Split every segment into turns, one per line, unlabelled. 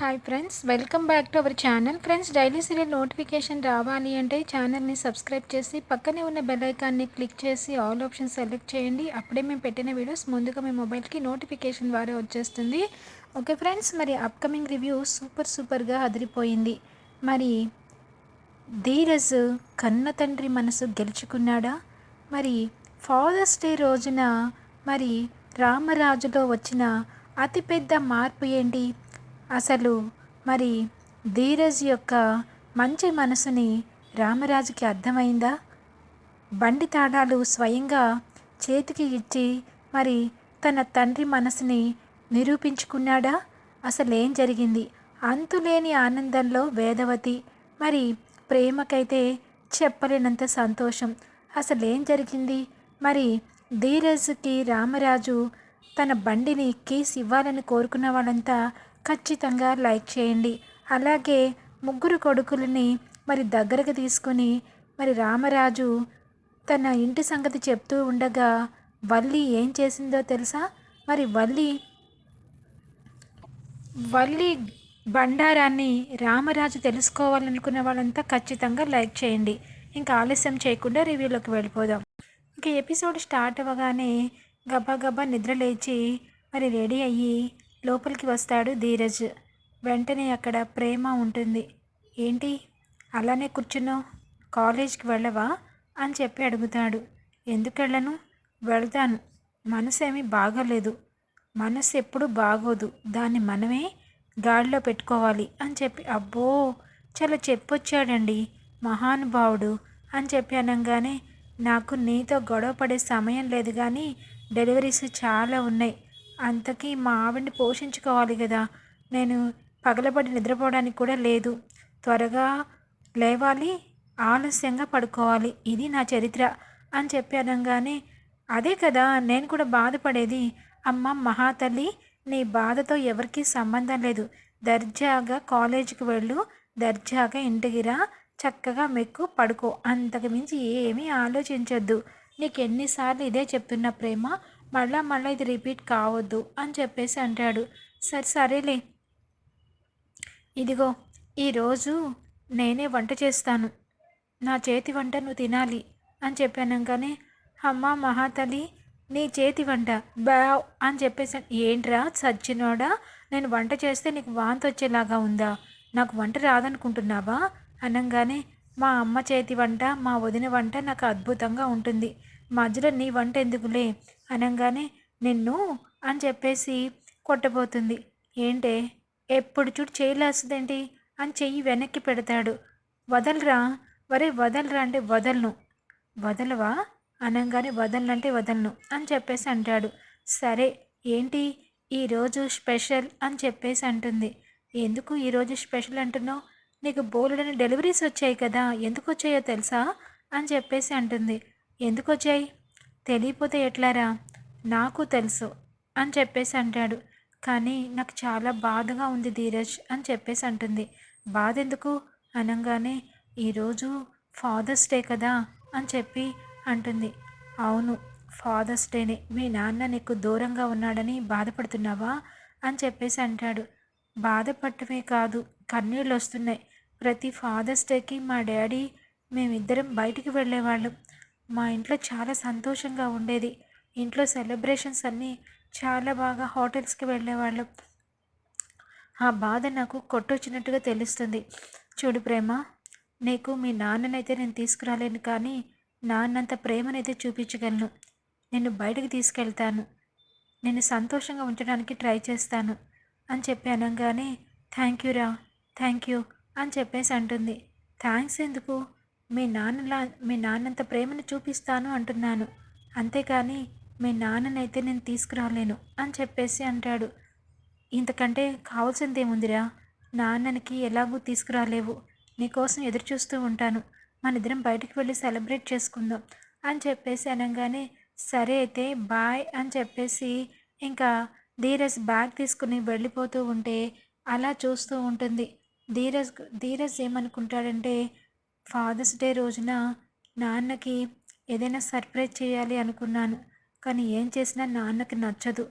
Hi friends welcome back to our channel friends daily serial notification రావాలి అంటే ఛానల్ని subscribe చేసి పక్కనే ఉన్న బెల్ ఐకాన్ని క్లిక్ చేసి ఆల్ ఆప్షన్ సెలెక్ట్ చేయండి. అప్పుడే మేము పెట్టిన వీడియోస్ ముందుగా మీ మొబైల్కి నోటిఫికేషన్ ద్వారా వచ్చేస్తుంది. ఓకే ఫ్రెండ్స్ మరి అప్కమింగ్ రివ్యూ సూపర్ సూపర్గా అదిరిపోయింది. మరి ధీరజ్ కన్న తండ్రి మనసు గెలుచుకున్నాడా? మరి ఫాదర్స్ డే రోజున మరి రామరాజులో వచ్చిన అతిపెద్ద మార్పు ఏంటి? అసలు మరి ధీరజ్ యొక్క మంచి మనసుని రామరాజుకి అర్థమైందా? బండి తాడాలు స్వయంగా చేతికి ఇచ్చి మరి తన తండ్రి మనసుని నిరూపించుకున్నాడా? అసలేం జరిగింది? అంతులేని ఆనందంలో వేదవతి మరి ప్రేమకైతే చెప్పలేనంత సంతోషం. అసలేం జరిగింది? మరి ధీరజ్కి రామరాజు తన బండిని కీస్ ఇవ్వాలని కోరుకున్న వాళ్ళంతా ఖచ్చితంగా లైక్ చేయండి. అలాగే ముగ్గురు కొడుకులని మరి దగ్గరకు తీసుకొని మరి రామరాజు తన ఇంటి సంగతి చెప్తూ ఉండగా వల్లి ఏం చేసిందో తెలుసా? మరి వల్లి వల్లి బండారాన్ని రామరాజు తెలుసుకోవాలనుకున్న వాళ్ళంతా ఖచ్చితంగా లైక్ చేయండి. ఇంకా ఆలస్యం చేయకుండా రివ్యూలోకి వెళ్ళిపోదాం. ఇంకా ఎపిసోడ్ స్టార్ట్ అవ్వగానే గబా గబా నిద్ర లేచి మరి రెడీ అయ్యి లోపలికి వస్తాడు ధీరజ్. వెంటనే అక్కడ ప్రేమ ఉంటుంది. ఏంటి? అలానే కూర్చున్నావు కాలేజ్కి వెళ్ళవా? అని చెప్పి అడుగుతాడు. ఎందుకు వెళ్ళను వెళ్తాను. మనసు ఏమీ బాగోలేదు. మనసు ఎప్పుడు బాగోదు. దాన్ని మనమే గాడిలో పెట్టుకోవాలి అని చెప్పి అబ్బో! చాలా చెప్పొచ్చాడండి మహానుభావుడు అని చెప్పి అనగానే నాకు నీతో గొడవ పడే సమయం లేదు కానీ డెలివరీస్ చాలా ఉన్నాయి. అంతకీ మా ఆవిడని పోషించుకోవాలి కదా నేను పగలబడి నిద్రపోవడానికి కూడా లేదు. త్వరగా లేవాలి ఆలస్యంగా పడుకోవాలి. ఇది నా చరిత్ర అని చెప్పి అనగానే అదే కదా నేను కూడా బాధపడేది. అమ్మ మహాతల్లి నీ బాధతో ఎవరికీ సంబంధం లేదు. దర్జాగా కాలేజీకి వెళ్ళు దర్జాగా ఇంటికి రా చక్కగా మెక్కు పడుకో. అంతకు మించి ఏమీ ఆలోచించొద్దు. నీకు ఎన్నిసార్లు ఇదే చెప్తున్న ప్రేమ మళ్ళా మళ్ళీ ఇది రిపీట్ కావద్దు అని చెప్పేసి అంటాడు. సరే సరేలే. ఇదిగో ఈరోజు నేనే వంట చేస్తాను. నా చేతి వంట నువ్వు తినాలి అని చెప్పానంగానే అమ్మ మహాతలి నీ చేతి వంట బావ్ అని చెప్పేసి ఏంట్రా సచ్చినోడా? నేను వంట చేస్తే నీకు వాంతి వచ్చేలాగా ఉందా? నాకు వంట రాదనుకుంటున్నావా? అనగానే మా అమ్మ చేతి వంట మా వదిన వంట నాకు అద్భుతంగా ఉంటుంది. మధ్యలో నీ వంట ఎందుకులే? అనగానే నిన్ను అని చెప్పేసి కొట్టబోతుంది. ఏంటే? ఎప్పుడు చూడు చేయలేస్తుందేంటి అని చెయ్యి వెనక్కి పెడతాడు. వదలరా? వరే వదలరా అంటే వదలను. వదలవా? అనగానే వదలనంటే వదలను అని చెప్పేసి అంటాడు. సరే ఏంటి? ఈరోజు స్పెషల్ అని చెప్పేసి అంటుంది. ఎందుకు ఈరోజు స్పెషల్ అంటున్నావు? నీకు బోలెడని డెలివరీస్ వచ్చాయి కదా ఎందుకు వచ్చాయో తెలుసా? అని చెప్పేసి అంటుంది. ఎందుకు వచ్చాయి? తెలియపోతే ఎట్లారా? నాకు తెలుసు అని చెప్పేసి అంటాడు. కానీ నాకు చాలా బాధగా ఉంది ధీరజ్ అని చెప్పేసి అంటుంది. బాధ ఎందుకు అనగానే ఈరోజు ఫాదర్స్ డే కదా అని చెప్పి అంటుంది. అవును ఫాదర్స్ డేనే. మీ నాన్న నీకు దూరంగా ఉన్నాడని బాధపడుతున్నావా అని చెప్పేసి అంటాడు. బాధపడటమే కాదు కన్నీళ్ళు వస్తున్నాయి. ప్రతి ఫాదర్స్ డేకి మా డాడీ మేమిద్దరం బయటికి వెళ్ళేవాళ్ళం. మా ఇంట్లో చాలా సంతోషంగా ఉండేది. ఇంట్లో సెలబ్రేషన్స్ అన్నీ చాలా బాగా హోటల్స్కి వెళ్ళేవాళ్ళం. ఆ బాధ నాకు కొట్టొచ్చినట్టుగా తెలుస్తుంది. చూడు ప్రేమ నీకు మీ నాన్ననైతే నేను తీసుకురాలేను కానీ నాన్నంత ప్రేమనైతే చూపించగలను. నిన్ను బయటకు తీసుకెళ్తాను. నేను సంతోషంగా ఉంచడానికి ట్రై చేస్తాను. అని చెప్పి అనగానే థ్యాంక్ యూ రా థ్యాంక్ యూ అని చెప్పేసి అంటుంది. థ్యాంక్స్ ఎందుకు? మీ నాన్నలా మీ నాన్నంత ప్రేమను చూపిస్తాను అంటున్నాను. అంతేకాని మీ నాన్ననైతే నేను తీసుకురాలేను అని చెప్పేసి అంటాడు. ఇంతకంటే కావాల్సింది ఏముందిరా నాన్ననికి ఎలాగూ తీసుకురాలేవు. నీకోసం ఎదురు చూస్తూ ఉంటాను. మన ఇద్దరం బయటికి వెళ్ళి సెలబ్రేట్ చేసుకుందాం అని చెప్పేసి అనగానే సరే అయితే బాయ్ అని చెప్పేసి ఇంకా ధీరజ్ బ్యాగ్ తీసుకుని వెళ్ళిపోతూ ఉంటే అలా చూస్తూ ఉంటుంది. ధీరజ్ ధీరజ్ ఏమనుకుంటాడంటే ఫాదర్స్ డే రోజున నాన్నకి ఏదైనా సర్ప్రైజ్ చేయాలి అనుకున్నాను. కానీ ఏం చేసినా నాన్నకి నచ్చదు.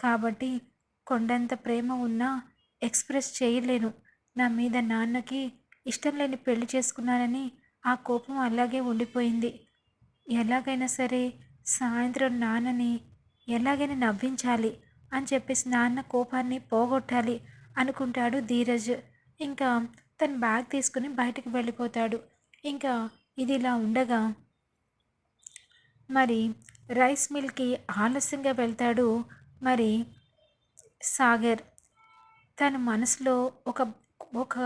కాబట్టి కొండంత ప్రేమ ఉన్నా ఎక్స్ప్రెస్ చేయలేను. నా మీద నాన్నకి ఇష్టం లేని పెళ్ళి చేసుకున్నానని ఆ కోపం అలాగే ఉండిపోయింది. ఎలాగైనా సరే సాయంత్రం నాన్నని ఎలాగైనా నవ్వించాలి అని చెప్పేసి నాన్న కోపాన్ని పోగొట్టాలి అనుకుంటాడు ధీరజ్. ఇంకా తన బ్యాగ్ తీసుకుని బయటకు వెళ్ళిపోతాడు. ఇంకా ఇది ఇలా ఉండగా మరి రైస్ మిల్కి ఆలస్యంగా వెళ్తాడు మరి సాగర్. తన మనసులో ఒక ఒక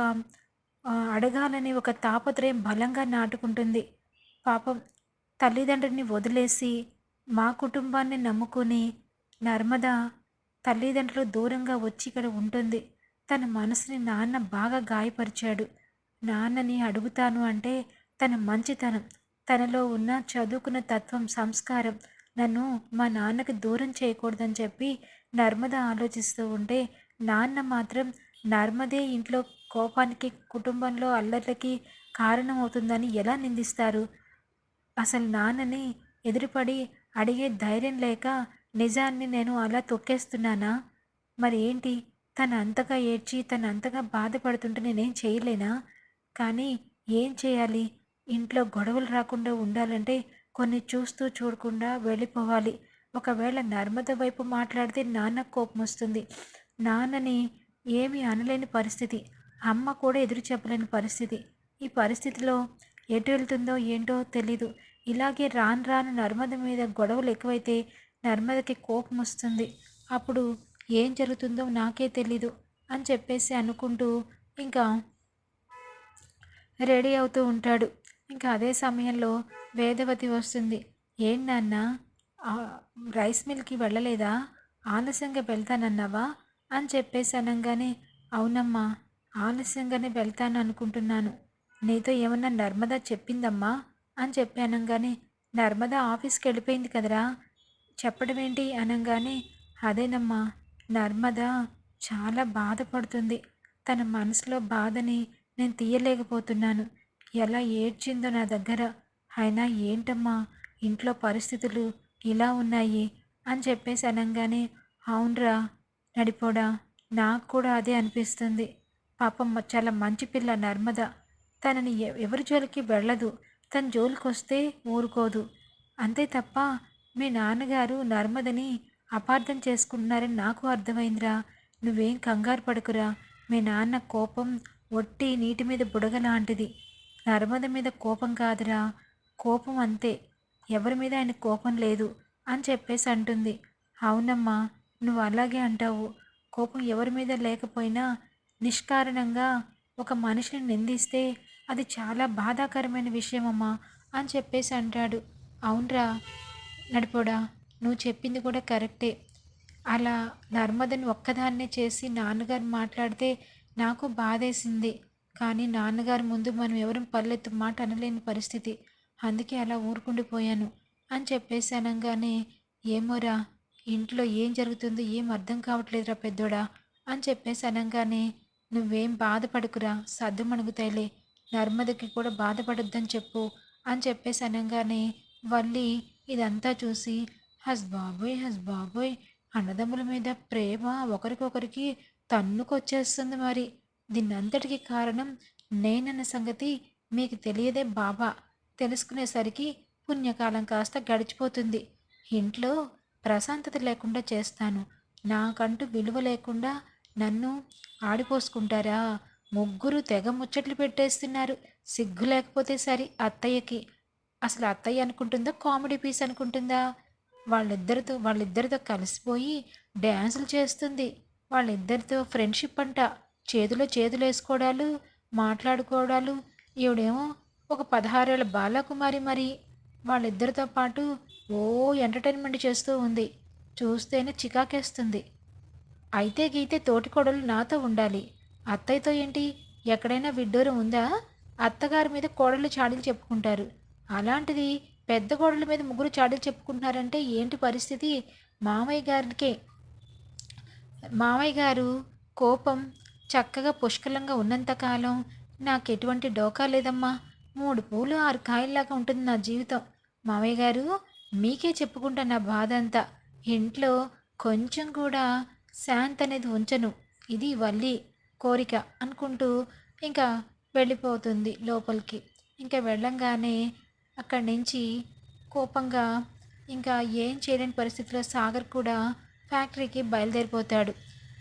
అడగాలని ఒక తాపత్రయం బలంగా నాటుకుంటుంది. పాపం తల్లిదండ్రుని వదిలేసి మా కుటుంబాన్ని నమ్ముకుని నర్మద తల్లిదండ్రులు దూరంగా వచ్చి ఇక్కడ ఉంటుంది. తన మనసుని నాన్న బాగా గాయపరిచాడు. నాన్నని అడుగుతాను అంటే తన మంచితనం తనలో ఉన్న చదువుకున్న తత్వం సంస్కారం నన్ను మా నాన్నకి దూరం చేయకూడదని చెప్పి నర్మద ఆలోచిస్తూ ఉంటే నాన్న మాత్రం నర్మదే ఇంట్లో కోపానికి కుటుంబంలో అల్లర్లకి కారణమవుతుందని ఎలా నిందిస్తారు? అసలు నాన్నని ఎదురుపడి అడిగే ధైర్యం లేక నిజాన్ని నేను అలా తొక్కేస్తున్నానా? మరి ఏంటి తను అంతగా ఏడ్చి తను అంతగా బాధపడుతుంటే నేనేం చేయలేనా? కానీ ఏం చేయాలి? ఇంట్లో గొడవలు రాకుండా ఉండాలంటే కొన్ని చూస్తూ చూడకుండా వెళ్ళిపోవాలి. ఒకవేళ నర్మద వైపు మాట్లాడితే నాన్న కోపం వస్తుంది. నాన్నని ఏమీ అనలేని పరిస్థితి. అమ్మ కూడా ఎదురు చెప్పలేని పరిస్థితి. ఈ పరిస్థితిలో ఎటు వెళ్తుందో ఏంటో తెలీదు. ఇలాగే రాను రాను నర్మద మీద గొడవలు ఎక్కువైతే నర్మదకి కోపం వస్తుంది. అప్పుడు ఏం జరుగుతుందో నాకే తెలీదు అని చెప్పేసి అనుకుంటూ ఇంకా రెడీ అవుతూ ఉంటాడు. ఇంకా అదే సమయంలో వేదవతి వస్తుంది. ఏంటి నాన్న? రైస్ మిల్కి వెళ్ళలేదా? ఆలస్యంగా వెళ్తానన్నావా? అని చెప్పేసి అనగానే అవునమ్మా ఆలస్యంగానే వెళ్తాను అనుకుంటున్నాను. నీతో ఏమన్నా నర్మదా చెప్పిందమ్మా? అని చెప్పి అనగానే నర్మదా ఆఫీస్కి వెళ్ళిపోయింది కదరా? చెప్పడం ఏంటి? అనగానే అదేనమ్మా నర్మద చాలా బాధపడుతుంది. తన మనసులో బాధని నేను తీయలేకపోతున్నాను. ఎలా ఏడ్చిందో నా దగ్గర. అయినా ఏంటమ్మా ఇంట్లో పరిస్థితులు ఇలా ఉన్నాయి అని చెప్పేసి అనగానే అవునరా నడిపోడా నాకు కూడా అదే అనిపిస్తుంది. పాపం చాలా మంచి పిల్ల నర్మద. తనని ఎవరి జోలికి వెళ్ళదు. తన జోలికి వస్తే ఊరుకోదు. అంతే తప్ప మీ నాన్నగారు నర్మదని అపార్థం చేసుకుంటున్నారని నాకు అర్థమైందిరా. నువ్వేం కంగారు పడుకురా. మీ నాన్న కోపం ఒట్టి నీటి మీద బుడగ లాంటిది. నర్మద మీద కోపం కాదురా. కోపం అంతే. ఎవరి మీద ఆయన కోపం లేదు అని చెప్పేసి అంటుంది. అవునమ్మా నువ్వు అలాగే అంటావు. కోపం ఎవరి మీద లేకపోయినా నిష్కారణంగా ఒక మనిషిని నిందిస్తే అది చాలా బాధాకరమైన విషయమమ్మా అని చెప్పేసి అంటాడు. అవునరా నడిపోడా నువ్వు చెప్పింది కూడా కరెక్టే. అలా నర్మదని ఒక్కదాన్నే చేసి నాన్నగారు మాట్లాడితే నాకు బాధేసింది. కానీ నాన్నగారి ముందు మనం ఎవరు పల్లెత్తు మాట అనలేని పరిస్థితి. అందుకే అలా ఊరుకుండిపోయాను అని చెప్పేసి అనగానే ఏమోరా ఇంట్లో ఏం జరుగుతుందో ఏం అర్థం కావట్లేదురా పెద్దోడా అని చెప్పేసి అనగానే నువ్వేం బాధపడుకురా సర్దు మణుగుతాయిలే. నర్మదకి కూడా బాధపడొద్దని చెప్పు అని చెప్పేసి అనగానే వల్లి ఇదంతా చూసి హస్ బాబోయ్ హస్ బాబోయ్ అన్నదమ్ముల మీద ప్రేమ ఒకరికొకరికి తన్నుకొచ్చేస్తుంది మరి. దీన్నంతటికి కారణం నేనన్న సంగతి మీకు తెలియదే బాబా. తెలుసుకునేసరికి పుణ్యకాలం కాస్త గడిచిపోతుంది. ఇంట్లో ప్రశాంతత లేకుండా చేస్తాను. నాకంటూ విలువ లేకుండా నన్ను ఆడిపోసుకుంటారా? ముగ్గురు తెగ ముచ్చట్లు పెట్టేస్తున్నారు. సిగ్గు లేకపోతే సరి అత్తయ్యకి. అసలు అత్తయ్య అనుకుంటుందా కామెడీ పీస్ అనుకుంటుందా? వాళ్ళిద్దరితో వాళ్ళిద్దరితో కలిసిపోయి డ్యాన్సులు చేస్తుంది. వాళ్ళిద్దరితో ఫ్రెండ్షిప్ అంట. చేతిలో చేతులు వేసుకోవడాలు మాట్లాడుకోవడాలు ఈవిడేమో ఒక పదహారేళ్ళ బాలకుమారి మరి. వాళ్ళిద్దరితో పాటు ఓ ఎంటర్టైన్మెంట్ చేస్తూ ఉంది. చూస్తేనే చికాకేస్తుంది. అయితే గీతే తోటికోడలు నాతో ఉండాలి. అత్తయ్యతో ఏంటి? ఎక్కడైనా విడ్డూరం ఉందా? అత్తగారి మీద కోడళ్ళు చాడీలు చెప్పుకుంటారు. అలాంటిది పెద్ద కోడళ్ళ మీద ముగ్గురు చాడీలు చెప్పుకుంటున్నారంటే ఏంటి పరిస్థితి? మామయ్య గారికే మామయ్య గారు కోపం చక్కగా పుష్కలంగా ఉన్నంతకాలం నాకు ఎటువంటి డోకా లేదమ్మా. మూడు పూలు ఆరు కాయల్లాగా ఉంటుంది నా జీవితం. మామయ్య గారు మీకే చెప్పుకుంటా నా బాధ అంతా ఇంట్లో కొంచెం కూడా శాంత్ అనేది ఉంచను. ఇది వల్లి కోరిక అనుకుంటూ ఇంకా వెళ్ళిపోతుంది లోపలికి. ఇంకా వెళ్ళంగానే అక్కడి నుంచి కోపంగా ఇంకా ఏం చేయలేని పరిస్థితిలో సాగర్ కూడా ఫ్యాక్టరీకి బయలుదేరిపోతాడు.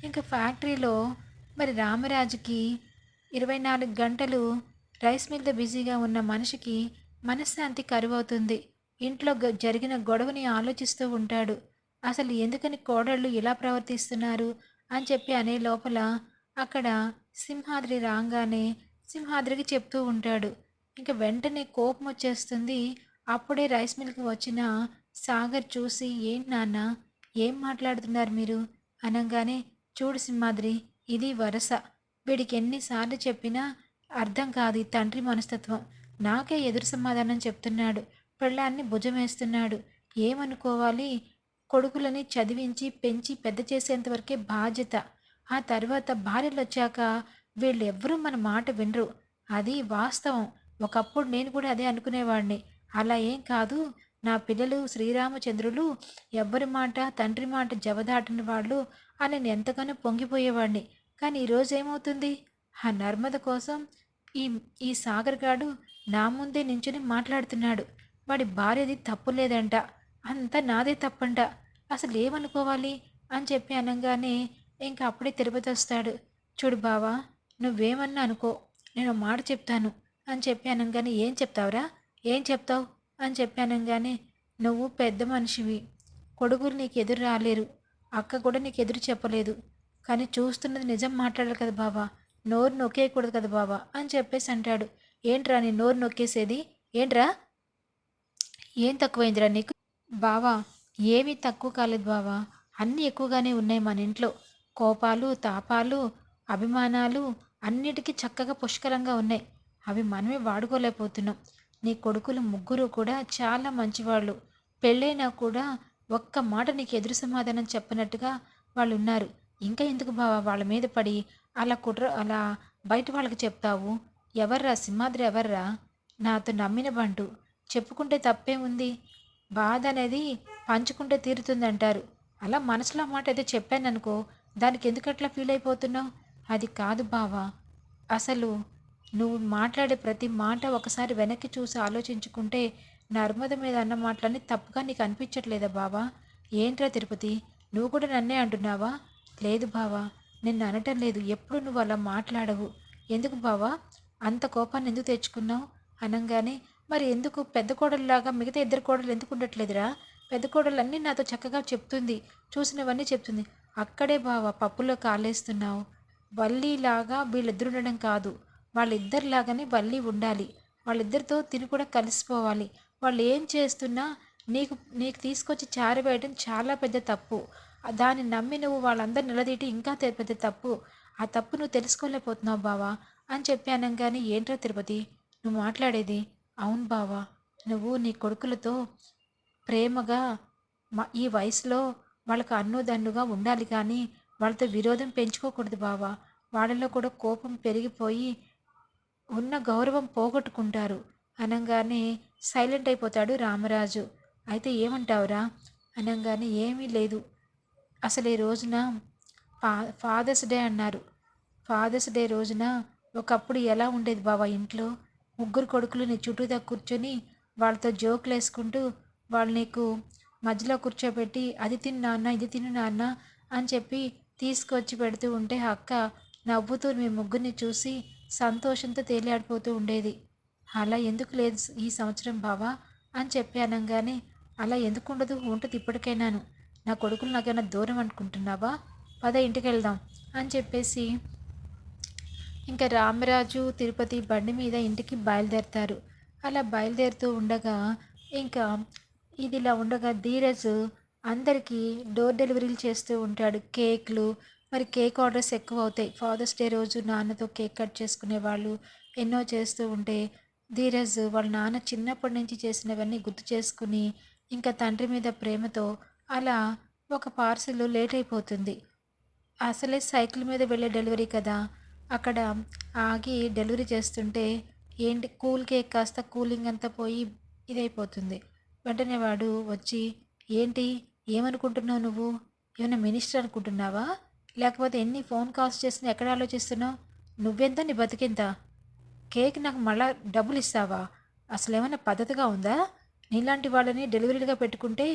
ఇంకా ఫ్యాక్టరీలో మరి రామరాజుకి ఇరవై నాలుగు గంటలు రైస్ మిల్తో బిజీగా ఉన్న మనిషికి మనశ్శాంతి కరువవుతుంది. ఇంట్లో గ- జరిగిన గొడవని ఆలోచిస్తూ ఉంటాడు. అసలు ఎందుకని కోడళ్ళు ఇలా ప్రవర్తిస్తున్నారు అని చెప్పి అనే లోపల అక్కడ సింహాద్రి రాగానే సింహాద్రికి చెప్తూ ఉంటాడు. ఇంకా వెంటనే కోపం వచ్చేస్తుంది అప్పుడే రైస్ మిల్కి వచ్చిన సాగర్ చూసి ఏంటి నాన్న ఏం మాట్లాడుతున్నారు మీరు? అనగానే చూడు సింహాద్రి ఇది వరస. వీడికి ఎన్నిసార్లు చెప్పినా అర్థం కాదు ఈ తండ్రి మనస్తత్వం. నాకే ఎదురు సమాధానం చెప్తున్నాడు. పెళ్ళాన్ని భుజమేస్తున్నాడు. ఏమనుకోవాలి? కొడుకులని చదివించి పెంచి పెద్ద చేసేంతవరకే బాధ్యత. ఆ తర్వాత భార్యలు వచ్చాక వీళ్ళు ఎవ్వరూ మన మాట వినరు. అది వాస్తవం. ఒకప్పుడు నేను కూడా అదే అనుకునేవాడిని అలా ఏం కాదు. నా పిల్లలు శ్రీరామచంద్రులు ఎవ్వరి మాట తండ్రి మాట జవదాటని వాళ్ళు అని నేను ఎంతగానో పొంగిపోయేవాడిని కానీ ఈరోజు ఏమవుతుంది? ఆ నర్మద కోసం ఈ ఈ సాగర్ గాడు నా ముందే నించుని మాట్లాడుతున్నాడు. వాడి భార్యది తప్పు లేదంట. అంతా నాదే తప్పంట. అసలు ఏమనుకోవాలి? అని చెప్పి అనగానే ఇంకా అప్పుడే తిరుపతి వస్తాడు. చూడు బావా నువ్వేమన్నా అనుకో. నేను మాట చెప్తాను. అని చెప్పి అనగానే ఏం చెప్తావురా? ఏం చెప్తావు? అని చెప్పాను అనగానే నువ్వు పెద్ద మనిషివి. కొడుకులు నీకు ఎదురు రాలేరు. అక్క కూడా నీకు ఎదురు చెప్పలేదు. కానీ చూస్తున్నది నిజం మాట్లాడాలి కదా బావా. నోరు నొక్కేయకూడదు కదా బావా అని చెప్పేసి అంటాడు. ఏంట్రా నీ నోరు నొక్కేసేది? ఏంట్రా? ఏం తక్కువైందిరా నీకు? బావా ఏమీ తక్కువ కాలేదు బావా. అన్నీ ఎక్కువగానే ఉన్నాయి మన ఇంట్లో. కోపాలు తాపాలు అభిమానాలు అన్నిటికీ చక్కగా పుష్కలంగా ఉన్నాయి. అవి మనమే వాడుకోలేకపోతున్నాం. నీ కొడుకులు ముగ్గురు కూడా చాలా మంచివాళ్ళు. పెళ్ళైనా కూడా ఒక్క మాట నీకు ఎదురు సమాధానం చెప్పనట్టుగా వాళ్ళు ఉన్నారు ఇంకా ఎందుకు బావా వాళ్ళ మీద పడి అలా కుట్ర అలా బయట వాళ్ళకి చెప్తావు? ఎవర్రా? సింహాద్రి ఎవర్రా? నాతో నమ్మిన బంటు. చెప్పుకుంటే తప్పే ఉంది. బాధ అనేది పంచుకుంటే తీరుతుందంటారు. అలా మనసులో మాట ఏదో చెప్పాననుకో దానికి ఎందుకట్లా ఫీల్ అయిపోతున్నావు? అది కాదు బావా. అసలు నువ్వు మాట్లాడే ప్రతి మాట ఒకసారి వెనక్కి చూసి ఆలోచించుకుంటే నర్మద మీద అన్న మాటలన్నీ తప్పుగా నీకు అనిపించట్లేదా బావా? ఏంట్రా తిరుపతి? నువ్వు కూడా నన్నే అంటున్నావా? లేదు బావా నిన్ను అనటం లేదు. ఎప్పుడు నువ్వు అలా మాట్లాడవు. ఎందుకు బావా? అంత కోపాన్ని ఎందుకు తెచ్చుకున్నావు? అనగానే మరి ఎందుకు పెద్ద కోడలులాగా మిగతా ఇద్దరు కోడలు ఎందుకు ఉండట్లేదురా? పెద్ద కోడలు అన్నీ నాతో చక్కగా చెప్తుంది చూసినవన్నీ చెప్తుంది. అక్కడే బావా పప్పులో కాలేస్తున్నావు. వల్లీలాగా వీళ్ళిద్దరు ఉండడం కాదు. వాళ్ళిద్దరిలాగానే వల్లి ఉండాలి. వాళ్ళిద్దరితో తిని కూడా కలిసిపోవాలి. వాళ్ళు ఏం చేస్తున్నా నీకు నీకు తీసుకొచ్చి చారవేయడం చాలా పెద్ద తప్పు. దాన్ని నమ్మి నువ్వు వాళ్ళందరూ నిలదీయటం ఇంకా పెద్ద తప్పు. ఆ తప్పు నువ్వు తెలుసుకోలేకపోతున్నావు బావా అని చెప్పాను కానీ ఏంట్రా తిరుపతి? నువ్వు మాట్లాడేది? అవును బావా. నువ్వు నీ కొడుకులతో ప్రేమగా మా ఈ వయసులో వాళ్ళకు అన్నుదన్నుగా ఉండాలి కానీ వాళ్ళతో విరోధం పెంచుకోకూడదు బావా. వాళ్ళలో కూడా కోపం పెరిగిపోయి ఉన్న గౌరవం పోగొట్టుకుంటారు. అనగానే సైలెంట్ అయిపోతాడు రామరాజు. అయితే ఏమంటావురా? అనగానే ఏమీ లేదు. అసలు ఈ రోజున ఫా ఫాదర్స్ డే అన్నారు. ఫాదర్స్ డే రోజున ఒకప్పుడు ఎలా ఉండేది బావా ఇంట్లో? ముగ్గురు కొడుకులు నీ చుట్టూతా కూర్చొని వాళ్ళతో జోకులు వేసుకుంటూ వాళ్ళు నీకు మధ్యలో కూర్చోబెట్టి అది తిను నాన్న ఇది తిను నాన్న అని చెప్పి తీసుకొచ్చి పెడుతూ ఉంటే అక్క నవ్వుతూ మీ ముగ్గురిని చూసి సంతోషంతో తేలియాడిపోతూ ఉండేది. అలా ఎందుకు లేదు ఈ సంవత్సరం బావా? అని చెప్పి అనగానే అలా ఎందుకు ఉండదు ఉంటుంది ఇప్పటికైనాను. నా కొడుకులు నాకేమైనా దూరం అనుకుంటున్నావా? పద ఇంటికి వెళ్దాం అని చెప్పేసి ఇంకా రామరాజు తిరుపతి బండి మీద ఇంటికి బయలుదేరుతారు. అలా బయలుదేరుతూ ఉండగా ఇంకా ఇది ఇలా ఉండగా ధీరజ్ అందరికీ డోర్ డెలివరీలు చేస్తూ ఉంటాడు. కేక్లు మరి కేక్ ఆర్డర్స్ ఎక్కువ అవుతాయి ఫాదర్స్ డే రోజు నాన్నతో కేక్ కట్ చేసుకునే వాళ్ళు ఎన్నో చేస్తూ ఉంటే ధీరజ్ వాళ్ళ నాన్న చిన్నప్పటి నుంచి చేసినవన్నీ గుర్తు చేసుకుని ఇంకా తండ్రి మీద ప్రేమతో అలా ఒక పార్సిల్ లేట్ అయిపోతుంది. అసలే సైకిల్ మీద వెళ్ళే డెలివరీ కదా. అక్కడ ఆగి డెలివరీ చేస్తుంటే ఏంటి కూల్ కేక్ కాస్త కూలింగ్ అంతా పోయి ఇదైపోతుంది. వెంటనే వాడు వచ్చి ఏంటి? ఏమనుకుంటున్నావు నువ్వు? ఏమైనా మినిస్టర్ అనుకుంటున్నావా? లేకపోతే ఎన్ని ఫోన్ కాల్స్ చేసినా ఎక్కడ ఆలోచిస్తున్నావు? నువ్వెంత? నీ బతికెంత? కేక్ నాకు మళ్ళా డబ్బులు ఇస్తావా? అసలు ఏమైనా పద్ధతిగా ఉందా? నీలాంటి వాళ్ళని డెలివరీగా పెట్టుకుంటే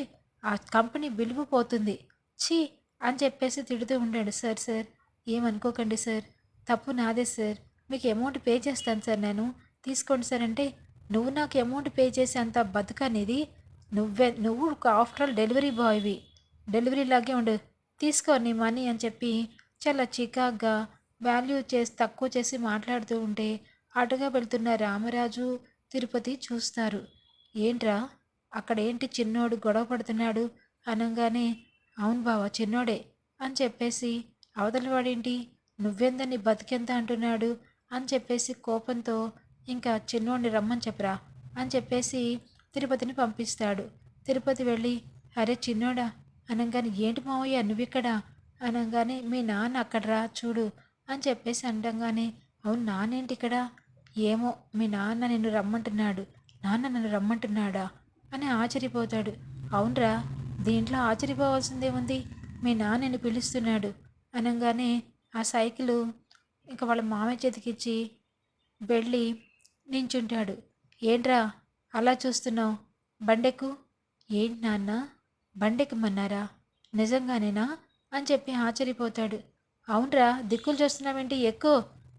ఆ కంపెనీ విలువ పోతుంది. ఛీ! అని చెప్పేసి తిడుతూ ఉండాడు సార్ సార్. ఏమనుకోకండి సార్. తప్పు నాదే సార్. మీకు అమౌంట్ పే చేస్తాను సార్ నేను. తీసుకోండి సార్ అంటే నువ్వు నాకు అమౌంట్ పే చేసే అంత బతుకనేది నువ్వే నువ్వు ఒక ఆఫ్టర్ ఆల్ డెలివరీ బాయ్వి. డెలివరీ లాగే ఉండు. తీసుకో నీ మనీ అని చెప్పి చాలా చికాగ్గా వాల్యూ చేసి తక్కువ చేసి మాట్లాడుతూ ఉంటే అటుగా వెళ్తున్న రామరాజు తిరుపతి చూస్తారు. ఏంట్రా? అక్కడేంటి చిన్నోడు గొడవ పడుతున్నాడు? అనగానే అవును బావ చిన్నోడే అని చెప్పేసి అవతలవాడేంటి నువ్వెందని బతికెంత అంటున్నాడు? అని చెప్పేసి కోపంతో ఇంకా చిన్నోడిని రమ్మని చెప్పరా? అని చెప్పేసి తిరుపతిని పంపిస్తాడు. తిరుపతి వెళ్ళి అరే చిన్నోడా అనగానే ఏంటి మావయ్య నువ్విక్కడ? అనగానే మీ నాన్న అక్కడరా చూడు అని చెప్పేసి అనగానే అవును నానేంటి ఇక్కడ ఏమో మీ నాన్న నిన్ను రమ్మంటున్నాడు. నాన్న నన్ను రమ్మంటున్నాడా? అని ఆశ్చర్యపోతాడు. అవునరా దీంట్లో ఆశ్చర్యపోవాల్సిందేముంది? మీ నాన్న నిన్ను పిలుస్తున్నాడు. అనగానే ఆ సైకిల్ ఇంకా వాళ్ళ మామయ్య చేతికిచ్చి వెళ్ళి నించుంటాడు. ఏంట్రా అలా చూస్తున్నావు? బండెక్కు? ఏంటి నాన్న బండెక్కమన్నారా? నిజంగానేనా? అని చెప్పి ఆశ్చర్యపోతాడు. అవునరా దిక్కులు చూస్తున్నావేంటి ఎక్కువ?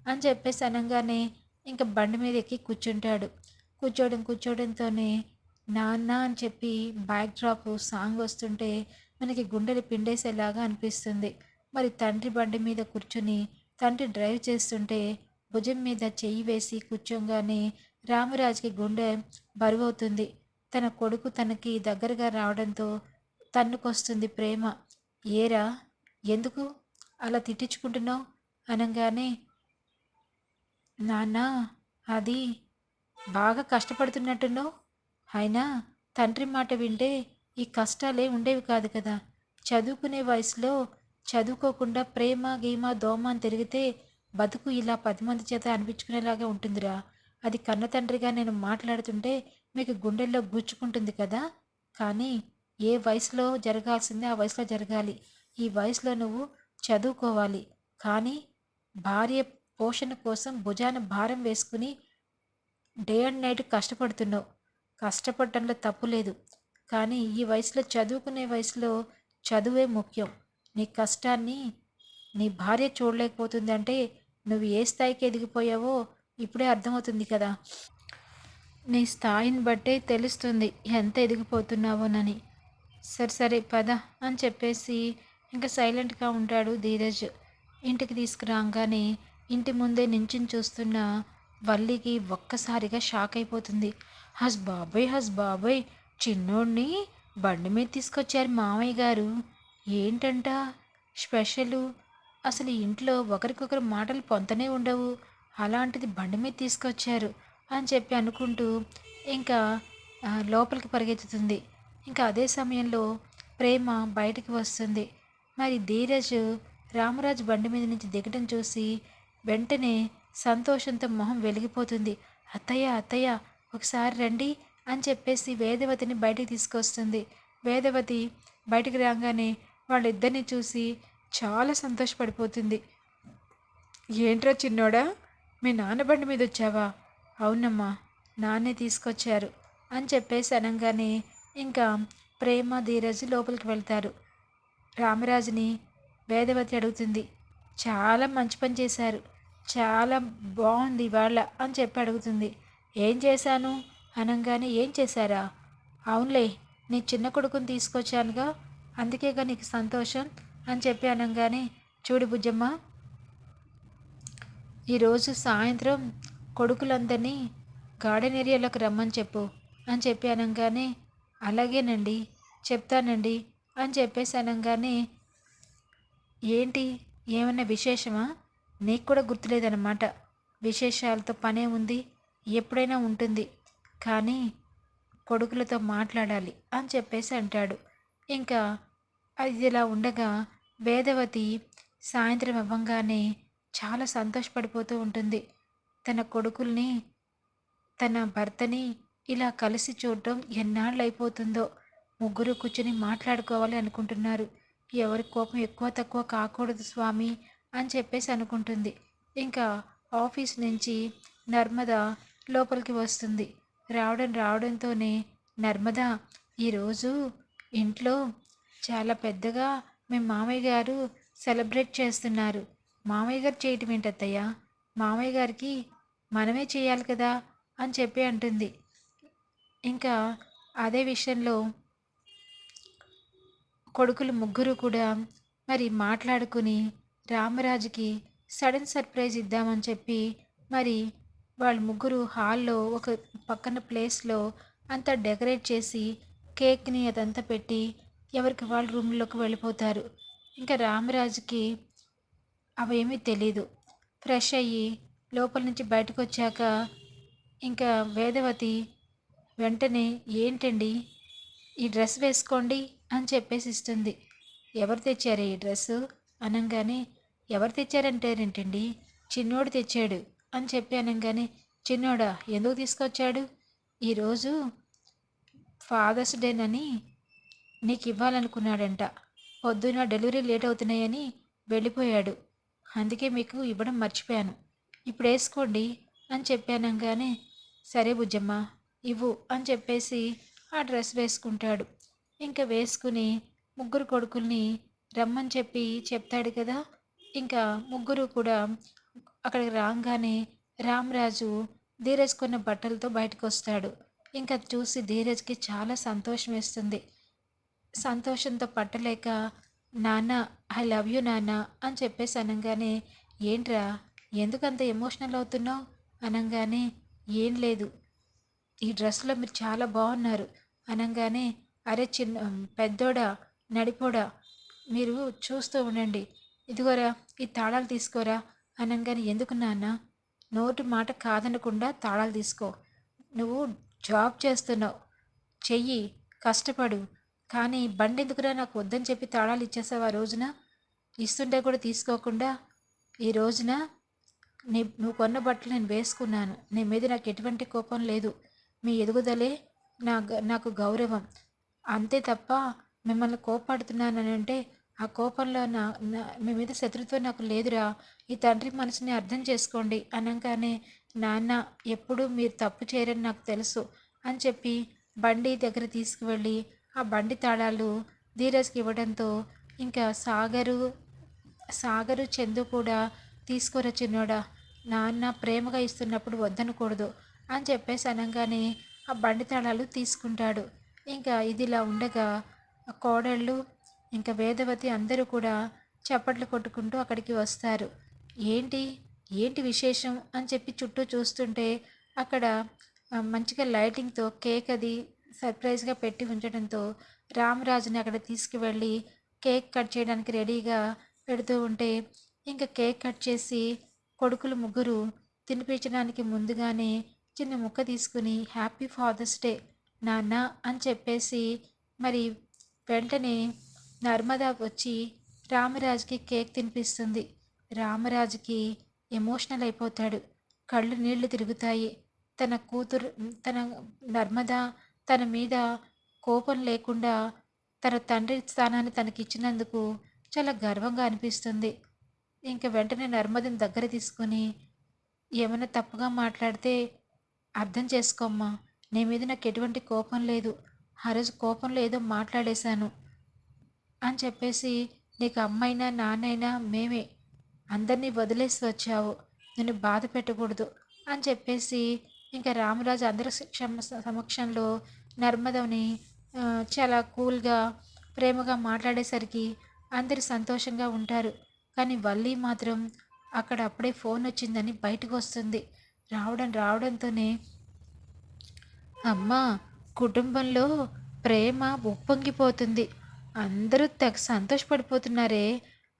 అని చెప్పేసి అనగానే ఇంకా బండి మీద ఎక్కి కూర్చుంటాడు. కూర్చోవడం కూర్చోవడంతోనే నాన్న అని చెప్పి బ్యాక్ డ్రాప్ సాంగ్ వస్తుంటే మనకి గుండెలు పిండేసేలాగా అనిపిస్తుంది. మరి తండ్రి బండి మీద కూర్చుని తండ్రి డ్రైవ్ చేస్తుంటే భుజం మీద చెయ్యి వేసి కూర్చోగానే రామరాజుకి గుండె బరువవుతుంది. తన కొడుకు తనకి దగ్గరగా రావడంతో తన్నుకొస్తుంది ప్రేమ. ఏరా ఎందుకు అలా తిట్టించుకుంటున్నావు? అనగానే నాన్న అది బాగా కష్టపడుతున్నట్టున్నావు. అయినా తండ్రి మాట వింటే ఈ కష్టాలే ఉండేవి కాదు కదా. చదువుకునే వయసులో చదువుకోకుండా ప్రేమ గీమ దోమ అని తిరిగితే బతుకు ఇలా పది మంది చేత అనిపించుకునేలాగా ఉంటుందిరా. అది కన్న తండ్రిగా నేను మాట్లాడుతుంటే మీకు గుండెల్లో గుచ్చుకుంటుంది కదా. కానీ ఏ వయసులో జరగాల్సిందే ఆ వయసులో జరగాలి. ఈ వయసులో నువ్వు చదువుకోవాలి. కానీ భార్య పోషణ కోసం భుజాన భారం వేసుకుని డే అండ్ నైట్ కష్టపడుతున్నావు. కష్టపడటంలో తప్పు లేదు. కానీ ఈ వయసులో చదువుకునే వయసులో చదువే ముఖ్యం. నీ కష్టాన్ని నీ భార్య చూడలేకపోతుందంటే నువ్వు ఏ స్థాయికి ఎదిగిపోయావో ఇప్పుడే అర్థమవుతుంది కదా. నీ స్థాయిని బట్టే తెలుస్తుంది ఎంత ఎదిగిపోతున్నావోనని. సరే సరే పద అని చెప్పేసి ఇంకా సైలెంట్గా ఉంటాడు ధీరజ్. ఇంటికి తీసుకురాగానే ఇంటి ముందే నించుని చూస్తున్న వల్లికి ఒక్కసారిగా షాక్ అయిపోతుంది. హస్ బాబాయ్ హస్ బాబాయ్ చిన్నోడిని బండి మీద తీసుకొచ్చారు మామయ్య గారు. ఏంటంట? స్పెషలు? అసలు ఇంట్లో ఒకరికొకరు మాటలు పొంతనే ఉండవు. అలాంటిది బండి మీద తీసుకొచ్చారు అని చెప్పి అనుకుంటూ ఇంకా లోపలికి పరిగెత్తుతుంది. ఇంకా అదే సమయంలో ప్రేమ బయటికి వస్తుంది. మరి ధీరజ్ రామరాజు బండి మీద నుంచి దిగడం చూసి వెంటనే సంతోషంతో మొహం వెలిగిపోతుంది. అత్తయ్య అత్తయ్య ఒకసారి రండి అని చెప్పేసి వేదవతిని బయటికి తీసుకొస్తుంది. వేదవతి బయటికి రాగానే వాళ్ళిద్దరిని చూసి చాలా సంతోషపడిపోతుంది. ఏంట్రా చిన్నోడా మీ నాన్న బండి మీద వచ్చావా? అవునమ్మా నాన్నే తీసుకొచ్చారు అని చెప్పేసి అనగానే ఇంకా ప్రేమ ధీరజ్ లోపలికి వెళ్తారు. రామరాజుని వేదవతి అడుగుతుంది. చాలా మంచి పని చేశారు. చాలా బాగుంది ఇవాళ అని చెప్పి అడుగుతుంది. ఏం చేశాను? అనగానే ఏం చేశారా? అవునులే నీ చిన్న కొడుకుని తీసుకొచ్చానుగా. అందుకేగా నీకు సంతోషం అని చెప్పి అనగానే చూడు బుజ్జమ్మ ఈరోజు సాయంత్రం కొడుకులందరినీ గార్డెన్ ఏరియాలోకి రమ్మని చెప్పు అని చెప్పి అనగానే అలాగేనండి చెప్తానండి అని చెప్పేసి అనగానే ఏంటి? ఏమైనా విశేషమా? నీకు కూడా గుర్తులేదన్నమాట. విశేషాలతో పనే ఉంది ఎప్పుడైనా ఉంటుంది. కానీ కొడుకులతో మాట్లాడాలి అని చెప్పేసి అంటాడు. ఇంకా అది ఇలా ఉండగా వేదవతి సాయంత్రం అవ్వంగానే చాలా సంతోషపడిపోతూ ఉంటుంది. తన కొడుకుల్ని తన భర్తని ఇలా కలిసి చూడడం ఎన్నాళ్ళు అయిపోతుందో ముగ్గురు కూర్చొని మాట్లాడుకోవాలి అనుకుంటున్నారు. ఎవరి కోపం ఎక్కువ తక్కువ కాకూడదు స్వామి అని చెప్పేసి అనుకుంటుంది. ఇంకా ఆఫీస్ నుంచి నర్మద లోపలికి వస్తుంది. రావడం రావడంతోనే నర్మద ఈరోజు ఇంట్లో చాలా పెద్దగా మీ మామయ్య గారు సెలబ్రేట్ చేస్తున్నారు. మామయ్య గారు చేయటం ఏంటత్తయ్య? మామయ్య గారికి మనమే చేయాలి కదా? అని చెప్పి అంటుంది. ఇంకా అదే విషయంలో కొడుకులు ముగ్గురు కూడా మరి మాట్లాడుకుని రామరాజుకి సడన్ సర్ప్రైజ్ ఇద్దామని చెప్పి మరి వాళ్ళు ముగ్గురు హాల్లో ఒక పక్కన ప్లేస్లో అంతా డెకరేట్ చేసి కేక్ని అదంతా పెట్టి ఎవరికి వాళ్ళ రూమ్లోకి వెళ్ళిపోతారు. ఇంకా రామరాజుకి అవేమీ తెలీదు. ఫ్రెష్ అయ్యి లోపల నుంచి బయటకు వచ్చాక ఇంకా వేదవతి వెంటనే ఏంటండి? ఈ డ్రెస్ వేసుకోండి అని చెప్పేసి ఇస్తుంది ఎవరు తెచ్చారు ఈ డ్రెస్సు? అనగానే ఎవరు తెచ్చారంటారేంటండి? చిన్నోడు తెచ్చాడు అని చెప్పి అనగానే చిన్నోడా ఎందుకు తీసుకొచ్చాడు? ఈరోజు ఫాదర్స్ డేనని నీకు ఇవ్వాలనుకున్నాడంట పొద్దున డెలివరీ లేట్ అవుతున్నాయని వెళ్ళిపోయాడు. అందుకే మీకు ఇవ్వడం మర్చిపోయాను. ఇప్పుడు వేసుకోండి అని చెప్పానంగానే సరే బుజ్జమ్మ ఇవ్వు అని చెప్పేసి ఆ డ్రెస్ వేసుకుంటాడు. ఇంకా వేసుకుని ముగ్గురు కొడుకుల్ని రమ్మని చెప్పి చెప్తాడు కదా. ఇంకా ముగ్గురు కూడా అక్కడికి రాగానే రామరాజు ధీరజ్ కొన్న బట్టలతో బయటకు వస్తాడు. ఇంకా చూసి ధీరజ్కి చాలా సంతోషం వేస్తుంది. సంతోషంతో పట్టలేక నాన్న ఐ లవ్ యూ నాన్న అని చెప్పేసి అనగానే ఏంట్రా ఎందుకంత ఎమోషనల్ అవుతున్నావు? అనగానే ఏం లేదు ఈ డ్రెస్లో మీరు చాలా బాగున్నారు అనగానే అరే చిన్న పెద్దోడా నడిపోడా మీరు చూస్తూ ఉండండి. ఇదిగోరా ఈ తాళాలు తీసుకోరా? అనగానే ఎందుకు నాన్న? నోటి మాట కాదనకుండా తాళాలు తీసుకో. నువ్వు జాబ్ చేస్తున్నావు. చెయ్యి కష్టపడు. కానీ బండి ఎందుకురా నాకు వద్దని చెప్పి తాళాలు ఇచ్చేసావు ఆ రోజున? ఇస్తుంటే కూడా తీసుకోకుండా ఈ రోజున నీ నువ్వు కొన్న బట్టలు నేను వేసుకున్నాను. నీ మీద నాకు ఎటువంటి కోపం లేదు. మీ ఎదుగుదలే నా నాకు గౌరవం. అంతే తప్ప మిమ్మల్ని కోపాడుతున్నానని అంటే ఆ కోపంలో నా మీ మీద శత్రుత్వం నాకు లేదురా. ఈ తండ్రి మనసుని అర్థం చేసుకోండి అనగానే నాన్న ఎప్పుడు మీరు తప్పు చేయరని నాకు తెలుసు అని చెప్పి బండి దగ్గర తీసుకువెళ్ళి ఆ బండి తాళాలు ధీరజ్కి ఇవ్వడంతో ఇంకా సాగరు సాగరు చందు కూడా తీసుకోరా చిన్నోడా నాన్న ప్రేమగా ఇస్తున్నప్పుడు వద్దనకూడదు. అని చెప్పేసి అనగానే ఆ బండి తాళాలు తీసుకుంటాడు. ఇంకా ఇదిలా ఉండగా కోడళ్ళు ఇంకా వేదవతి అందరూ కూడా చప్పట్లు కొట్టుకుంటూ అక్కడికి వస్తారు. ఏంటి? ఏంటి విశేషం? అని చెప్పి చుట్టూ చూస్తుంటే అక్కడ మంచిగా లైటింగ్తో కేక్ అది సర్ప్రైజ్గా పెట్టి ఉంచడంతో రామరాజుని అక్కడ తీసుకువెళ్ళి కేక్ కట్ చేయడానికి రెడీగా పెడుతూ ఉంటే ఇంకా కేక్ కట్ చేసి కొడుకులు ముగ్గురు తినిపించడానికి ముందుగానే చిన్న ముక్క తీసుకుని హ్యాపీ ఫాదర్స్ డే నాన్న అని చెప్పేసి మరి వెంటనే నర్మదా వచ్చి రామరాజుకి కేక్ తినిపిస్తుంది. రామరాజుకి ఎమోషనల్ అయిపోతాడు. కళ్ళు నీళ్ళు తిరుగుతాయి. తన కూతురు తన నర్మద తన మీద కోపం లేకుండా తన తండ్రి స్థానాన్ని తనకిచ్చినందుకు చాలా గర్వంగా అనిపిస్తుంది. ఇంక వెంటనే నర్మదని దగ్గర తీసుకొని ఏమైనా తప్పుగా మాట్లాడితే అర్థం చేసుకోమ్మా. నీ మీద నాకు ఎటువంటి కోపం లేదు. ఆ రోజు కోపంలో ఏదో మాట్లాడేశాను అని చెప్పేసి నీకు అమ్మైనా నాన్నైనా మేమే. అందరినీ వదిలేసి వచ్చావు. నేను బాధ పెట్టకూడదు అని చెప్పేసి ఇంకా రామరాజు అందరి సమక్షంలో నర్మదవని చాలా కూల్గా ప్రేమగా మాట్లాడేసరికి అందరు సంతోషంగా ఉంటారు. కానీ వల్లి మాత్రం అక్కడ అప్పుడే ఫోన్ వచ్చిందని బయటకు వస్తుంది. రావడం రావడంతోనే అమ్మ కుటుంబంలో ప్రేమ ఉప్పొంగిపోతుంది. అందరూ తెగ సంతోషపడిపోతున్నారే.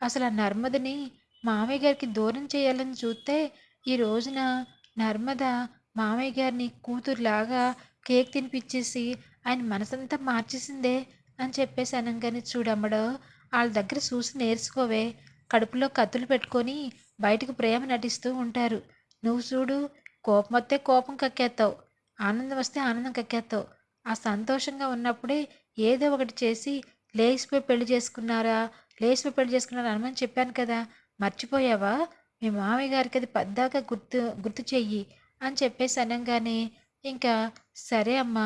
అసలు ఆ నర్మదని మామయ్య గారికి దూరం చేయాలని చూస్తే ఈ రోజున నర్మద మామయ్య గారిని కూతురులాగా కేక్ తినిపించేసి ఆయన మనసంతా మార్చేసిందే అని చెప్పేసి అనగానే చూడమ్మడో వాళ్ళ దగ్గర చూసి నేర్చుకోవే. కడుపులో కత్తులు పెట్టుకొని బయటకు ప్రేమ నటిస్తూ ఉంటారు. నువ్వు చూడు కోపం వస్తే కోపం కక్కేస్తావు ఆనందం వస్తే ఆనందం కక్కేస్తావు. ఆ సంతోషంగా ఉన్నప్పుడే ఏదో ఒకటి చేసి లేచిపోయి పెళ్ళి చేసుకున్నారా లేచిపోయి పెళ్ళి చేసుకున్నారా అనమని చెప్పాను కదా. మర్చిపోయావా? మీ మామయ్య గారికి అది పద్దాకా గుర్తు గుర్తు చెయ్యి అని చెప్పేసి అనగానే ఇంకా సరే అమ్మా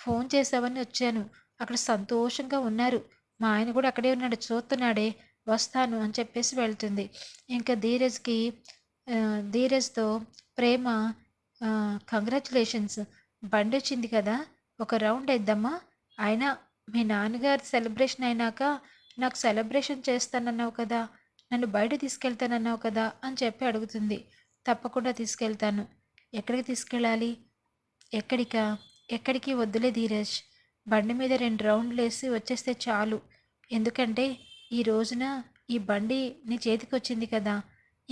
ఫోన్ చేసావని వచ్చాను. అక్కడ సంతోషంగా ఉన్నారు. మా ఆయన కూడా అక్కడే ఉన్నాడు చూస్తున్నాడే వస్తాను అని చెప్పేసి వెళ్తుంది. ఇంకా ధీరజ్కి ధీరజ్తో ప్రేమ కంగ్రాచులేషన్స్ బండి వచ్చింది కదా ఒక రౌండ్ వేద్దామా? అయినా మీ నాన్నగారి సెలబ్రేషన్ అయినాక నాకు సెలబ్రేషన్ చేస్తానన్నావు కదా నన్ను బయట తీసుకెళ్తానన్నావు కదా అని చెప్పి అడుగుతుంది. తప్పకుండా తీసుకెళ్తాను. ఎక్కడికి తీసుకెళ్ళాలి? ఎక్కడికా? ఎక్కడికి వద్దులే ధీరజ్. బండి మీద రెండు రౌండ్లు వేసి వచ్చేస్తే చాలు. ఎందుకంటే ఈ రోజున ఈ బండి నీ చేతికి వచ్చింది కదా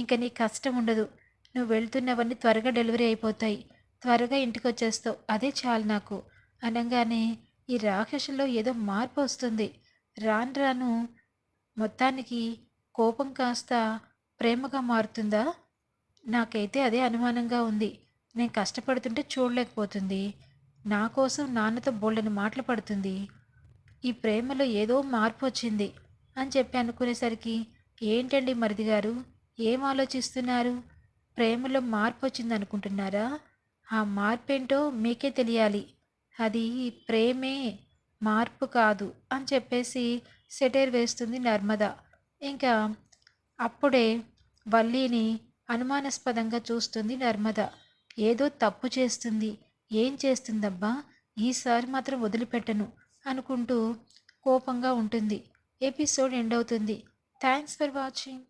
ఇంకా నీ కష్టం ఉండదు. నువ్వు వెళ్తున్నవన్నీ త్వరగా డెలివరీ అయిపోతాయి. త్వరగా ఇంటికి వచ్చేస్తావు అదే చాలు నాకు. అనగానే ఈ రాక్షసులో ఏదో మార్పు వస్తుంది. రాను రాను మొత్తానికి కోపం కాస్త ప్రేమగా మారుతుందా? నాకైతే అదే అనుమానంగా ఉంది. నేను కష్టపడుతుంటే చూడలేకపోతుంది. నా కోసం నాన్నతో బోల్డని మాటలు పడుతుంది. ఈ ప్రేమలో ఏదో మార్పు వచ్చింది అని చెప్పి అనుకునేసరికి ఏంటండి మరిది గారు ఏం ఆలోచిస్తున్నారు? ప్రేమలో మార్పు వచ్చింది అనుకుంటున్నారా ఆ మార్పు ఏంటో మీకే తెలియాలి. అది ప్రేమే మార్పు కాదు అని చెప్పేసి సెటైర్ వేస్తుంది నర్మద. ఇంకా అప్పుడే వల్లీని అనుమానాస్పదంగా చూస్తుంది నర్మద. ఏదో తప్పు చేస్తుంది. ఏం చేస్తుందబ్బా? ఈసారి మాత్రం వదిలిపెట్టను అనుకుంటూ కోపంగా ఉంటుంది. ఎపిసోడ్ ఎండ్ అవుతుంది. Thanks for watching.